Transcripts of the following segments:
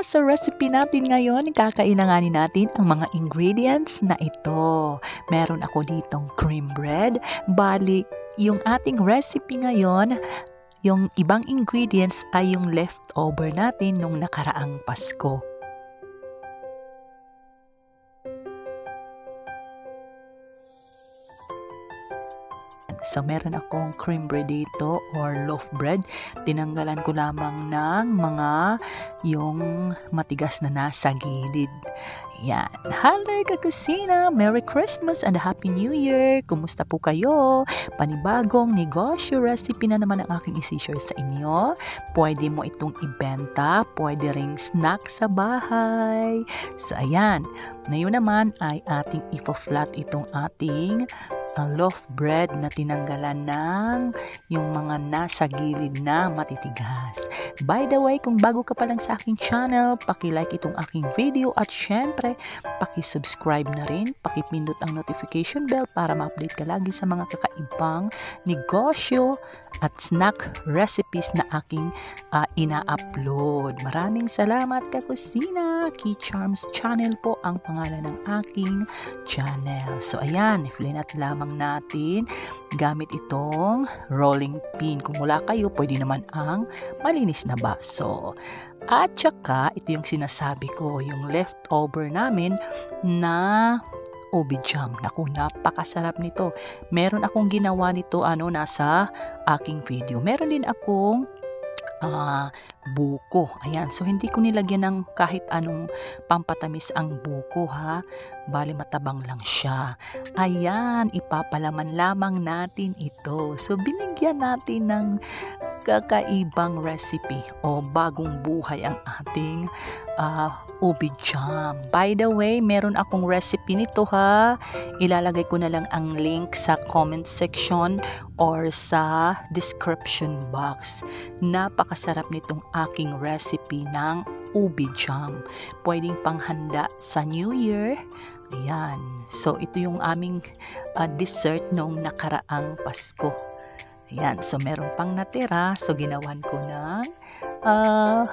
Para sa recipe natin ngayon, kakailanganin natin ang mga ingredients na ito. Meron ako ditong cream bread. Bali, yung ating recipe ngayon, yung ibang ingredients ay yung leftover natin nung nakaraang Pasko. So, meron akong cream bread dito or loaf bread. Tinanggalan ko lamang ng mga yung matigas na nasa gilid. Yan. Hello kakusina! Merry Christmas and Happy New Year! Kumusta po kayo? Panibagong negosyo recipe na naman ang aking isi-share sa inyo. Pwede mo itong ibenta, pwede ring snack sa bahay. So ayan, ngayon naman ay ating ifo-flat itong ating uh, loaf bread na tinanggalan ng yung mga nasa gilid na matitigas. By the way, kung bago ka pa lang sa aking channel, paki-like itong aking video at syempre, paki-subscribe na rin, paki-pindot ang notification bell para ma-update ka lagi sa mga kakaibang negosyo at snack recipes na aking uh, ina-upload. Maraming salamat kakusina! Key Charms Channel po ang pangalan ng aking channel. So ayan, i lamang natin gamit itong rolling pin. Kung wala kayo, pwede naman ang malinis na baso. At saka, ito yung sinasabi ko, yung leftover namin na ubi jam. Naku, napakasarap nito. Meron akong ginawa nito ano nasa aking video. Meron din akong uh, buko. Ayan, so hindi ko nilagyan ng kahit anong pampatamis ang buko ha. Bali matabang lang siya. Ayan, ipapalaman lamang natin ito. So binigyan natin ng kakaibang recipe o bagong buhay ang ating uh, ubi jam. By the way, meron akong recipe nito ha. Ilalagay ko na lang ang link sa comment section or sa description box. Napakasarap nitong aking recipe ng ubi jam. Pwedeng panghanda sa New Year. Ayan. So, ito yung aming uh, dessert nung nakaraang Pasko. Ayan, so meron pang natira. So ginawan ko ng uh,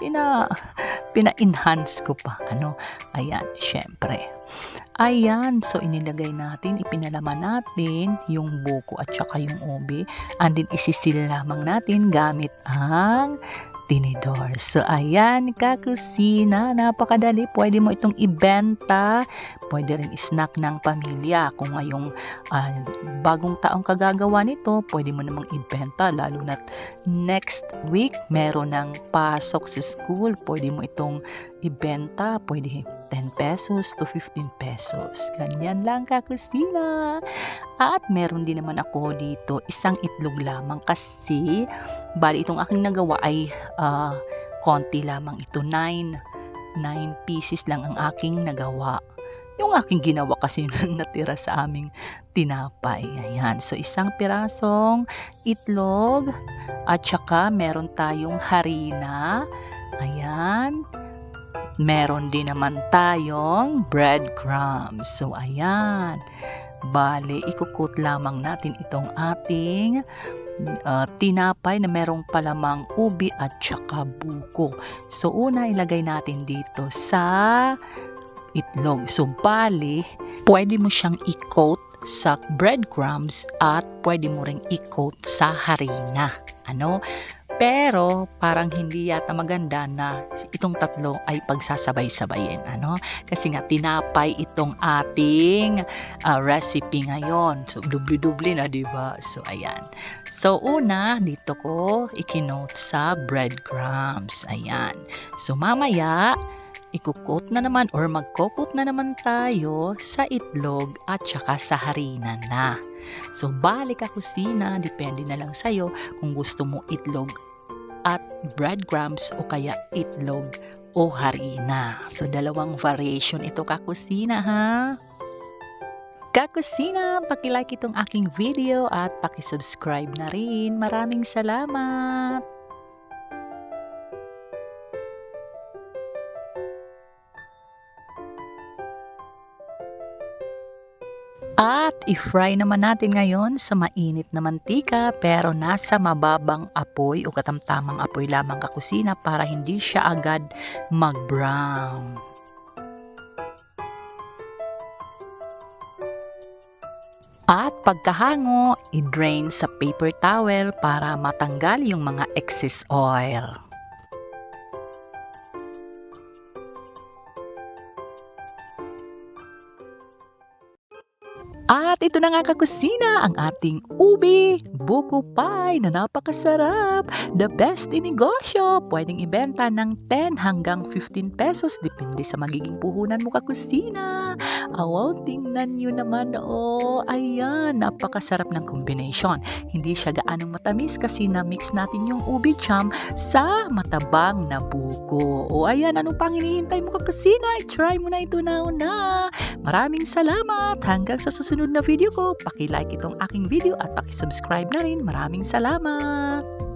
pina, pina-enhance ko pa. Ano? Ayan, syempre. Ayan, so inilagay natin, ipinalaman natin yung buko at saka yung ubi. And then isisil lamang natin gamit ang tinidor. So, ayan, kakusina. Napakadali. Pwede mo itong ibenta. Pwede rin snack ng pamilya. Kung ngayong uh, bagong taong kagagawa nito, pwede mo namang ibenta. Lalo na next week, meron ng pasok sa school. Pwede mo itong ibenta. Pwede 10 pesos to 15 pesos. Ganyan lang kakusina. At meron din naman ako dito isang itlog lamang kasi bali itong aking nagawa ay uh, konti lamang ito. 9 9 pieces lang ang aking nagawa. Yung aking ginawa kasi natira sa aming tinapay. Ayan. So, isang pirasong itlog at saka meron tayong harina. Ayan meron din naman tayong breadcrumbs. So, ayan. Bale, ikukut lamang natin itong ating uh, tinapay na merong palamang ubi at saka buko. So, una ilagay natin dito sa itlog. So, bali, pwede mo siyang i-coat sa breadcrumbs at pwede mo ring i-coat sa harina. Ano? Pero parang hindi yata maganda na itong tatlo ay pagsasabay-sabayin. Ano? Kasi nga tinapay itong ating uh, recipe ngayon. So dubli-dubli na, 'di ba? So ayan. So una, dito ko ikinote sa breadcrumbs. Ayan. So mamaya ikukot na naman or magkukot na naman tayo sa itlog at saka sa harina na. So, balik ka kusina, depende na lang sa'yo kung gusto mo itlog at breadcrumbs o kaya itlog o harina. So, dalawang variation ito kakusina ha. Kakusina, pakilike itong aking video at pakisubscribe na rin. Maraming salamat! At i-fry naman natin ngayon sa mainit na mantika pero nasa mababang apoy o katamtamang apoy lamang kakusina para hindi siya agad mag-brown. At pagkahango, i-drain sa paper towel para matanggal yung mga excess oil. At ito na nga kakusina ang ating ubi, buko pie na napakasarap. The best in negosyo. Pwedeng ibenta ng 10 hanggang 15 pesos depende sa magiging puhunan mo kakusina. Awaw, tingnan nyo naman oh. Ayan, napakasarap ng combination. Hindi siya gaanong matamis kasi na-mix natin yung ubi cham sa matabang na buko. O ayan, anong pang hinihintay mo kakusina? I-try mo na ito na una. Maraming salamat. Hanggang sa susunod na video ko, paki-like itong aking video at paki-subscribe na rin. Maraming salamat.